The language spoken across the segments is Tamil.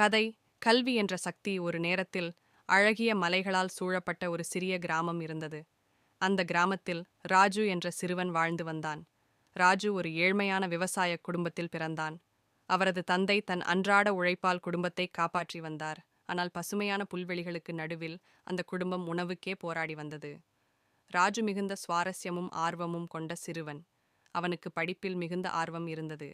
கதை கல்வி என்ற சக்தி ஒரு நேரத்தில் அழகிய மலைகளால் சூழப்பட்ட ஒரு சிறிய கிராமம் இருந்தது. அந்த கிராமத்தில் ராஜு என்ற சிறுவன் வாழ்ந்து வந்தான். ராஜு ஒரு ஏழ்மையான விவசாய குடும்பத்தில் பிறந்தான். அவரது தந்தை தன் அன்றாட உழைப்பால் குடும்பத்தை காப்பாற்றி வந்தார். ஆனால் பசுமையான புல்வெளிகளுக்கு நடுவில் அந்த குடும்பம் உணவுக்கே போராடி வந்தது. ராஜு மிகுந்த சுவாரஸ்யமும் ஆர்வமும் கொண்ட சிறுவன். அவனுக்கு படிப்பில் மிகுந்த ஆர்வம் இருந்தது.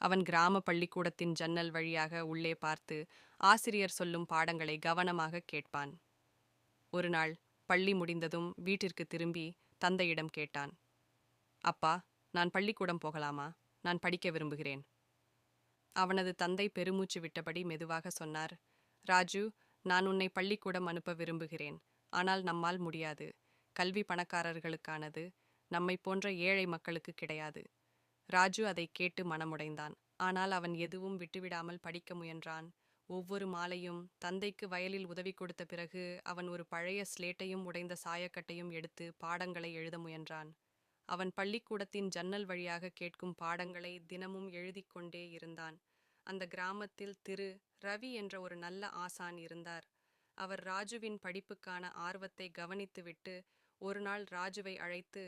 அவன் கிராம பள்ளிக்கூடத்தின் ஜன்னல் வழியாக உள்ளே பார்த்து ஆசிரியர் சொல்லும் பாடங்களை கவனமாக கேட்பான். ஒரு நாள் பள்ளி முடிந்ததும் வீட்டிற்கு திரும்பி தந்தையிடம் கேட்டான். அப்பா நான் பள்ளிக்கூடம் போகலாமா? நான் படிக்க விரும்புகிறேன். அவனது தந்தை பெருமூச்சு விட்டபடி மெதுவாக சொன்னார். ராஜு நான் உன்னை பள்ளிக்கூடம் அனுப்ப விரும்புகிறேன். ஆனால் நம்மால் முடியாது. கல்வி பணக்காரர்களுக்கானது நம்மை போன்ற ஏழை மக்களுக்கு கிடையாது. ராஜு அதை கேட்டு மனமுடைந்தான். ஆனால் அவன் எதுவும் விட்டுவிடாமல் படிக்க முயன்றான். ஒவ்வொரு மாலையும் தந்தைக்கு வயலில் உதவி கொடுத்த பிறகு அவன் ஒரு பழைய ஸ்லேட்டையும் உடைந்த சாயக்கட்டையும் எடுத்து பாடங்களை எழுத முயன்றான். அவன் பள்ளிக்கூடத்தின் ஜன்னல் வழியாக கேட்கும் பாடங்களை தினமும் எழுதிக் கொண்டே இருந்தான். அந்த கிராமத்தில் திரு. ரவி என்ற ஒரு நல்ல ஆசான் இருந்தார். அவர் ராஜுவின் படிப்புக்கான ஆர்வத்தை கவனித்துவிட்டு ஒரு நாள் ராஜுவை அழைத்து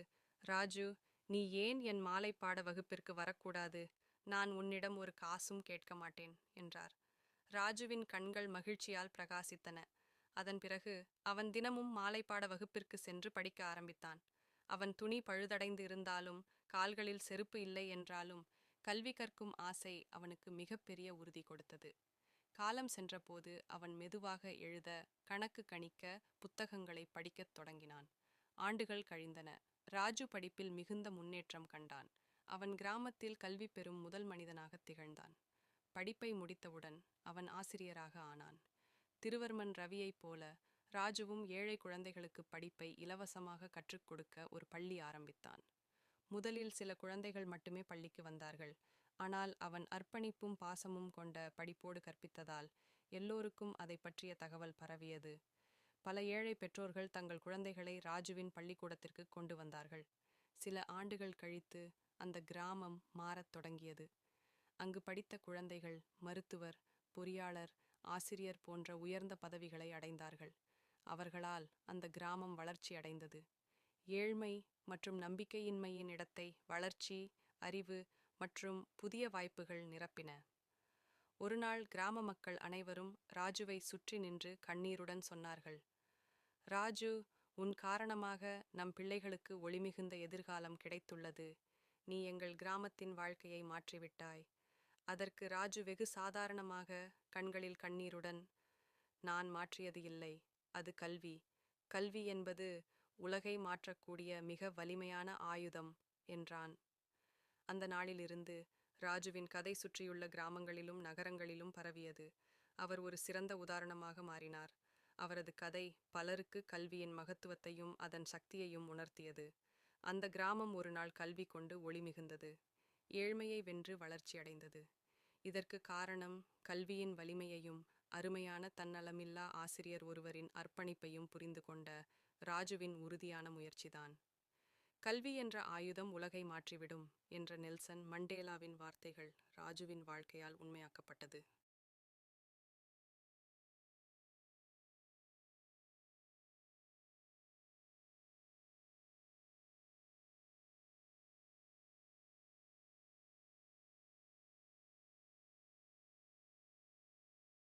ராஜு நீ ஏன் என் மாலை பாட வகுப்பிற்கு வரக்கூடாது? நான் உன்னிடம் ஒரு காசும் கேட்க மாட்டேன் என்றார். ராஜுவின் கண்கள் மகிழ்ச்சியால் பிரகாசித்தன. அதன் பிறகு அவன் தினமும் மாலை பாட வகுப்பிற்கு சென்று படிக்க ஆரம்பித்தான். அவன் துணி பழுதடைந்து இருந்தாலும் கால்களில் செருப்பு இல்லை என்றாலும் கல்வி கற்கும் ஆசை அவனுக்கு மிகப்பெரிய உறுதி கொடுத்தது. காலம் சென்றபோது அவன் மெதுவாக எழுத கணக்கு கணிக்க புத்தகங்களை படிக்கத் தொடங்கினான். ஆண்டுகள் கழிந்தன. ராஜு படிப்பில் மிகுந்த முன்னேற்றம் கண்டான். அவன் கிராமத்தில் கல்வி பெறும் முதல் மனிதனாக திகழ்ந்தான். படிப்பை முடித்தவுடன் அவன் ஆசிரியராக ஆனான். திருவர்மன் ரவியைப் போல ராஜுவும் ஏழை குழந்தைகளுக்கு படிப்பை இலவசமாக கற்றுக் கொடுக்க ஒரு பள்ளி ஆரம்பித்தான். முதலில் சில குழந்தைகள் மட்டுமே பள்ளிக்கு வந்தார்கள். ஆனால் அவன் அர்ப்பணிப்பும் பாசமும் கொண்ட படிப்போடு கற்பித்ததால் எல்லோருக்கும் அதை பற்றிய தகவல் பரவியது. பல ஏழை பெற்றோர்கள் தங்கள் குழந்தைகளை ராஜுவின் பள்ளிக்கூடத்திற்கு கொண்டு வந்தார்கள். சில ஆண்டுகள் கழித்து அந்த கிராமம் மாறத் தொடங்கியது. அங்கு படித்த குழந்தைகள் மருத்துவர் பொறியாளர் ஆசிரியர் போன்ற உயர்ந்த பதவிகளை அடைந்தார்கள். அவர்களால் அந்த கிராமம் வளர்ச்சி அடைந்தது. ஏழ்மை மற்றும் நம்பிக்கையின்மையின் இடத்தை வளர்ச்சி அறிவு மற்றும் புதிய வாய்ப்புகள் நிரப்பின. ஒருநாள் கிராம மக்கள் அனைவரும் ராஜுவை சுற்றி நின்று கண்ணீருடன் சொன்னார்கள். ராஜு உன் காரணமாக நம் பிள்ளைகளுக்கு ஒளிமிகுந்த எதிர்காலம் கிடைத்துள்ளது. நீ எங்கள் கிராமத்தின் வாழ்க்கையை மாற்றிவிட்டாய். அதற்கு ராஜு வெகு சாதாரணமாக கண்களில் கண்ணீருடன் நான் மாற்றியது இல்லை. அது கல்வி. கல்வி என்பது உலகை மாற்றக்கூடிய மிக வலிமையான ஆயுதம் என்றான். அந்த நாளிலிருந்து ராஜுவின் கதை சுற்றியுள்ள கிராமங்களிலும் நகரங்களிலும் பரவியது. அவர் ஒரு சிறந்த உதாரணமாக மாறினார். அவரது கதை பலருக்கு கல்வியின் மகத்துவத்தையும் அதன் சக்தியையும் உணர்த்தியது. அந்த கிராமம் ஒரு நாள் கல்வி கொண்டு ஒளி மிகுந்தது. ஏழ்மையை வென்று வளர்ச்சியடைந்தது இதற்கு காரணம் கல்வியின் வலிமையையும் அருமையான தன்னலமில்லா ஆசிரியர் ஒருவரின் அர்ப்பணிப்பையும் புரிந்து கொண்ட ராஜுவின் உறுதியான முயற்சிதான். கல்வி என்ற ஆயுதம் உலகை மாற்றிவிடும் என்ற நெல்சன் மண்டேலாவின் வார்த்தைகள் ராஜுவின் வாழ்க்கையால் உண்மையாக்கப்பட்டது.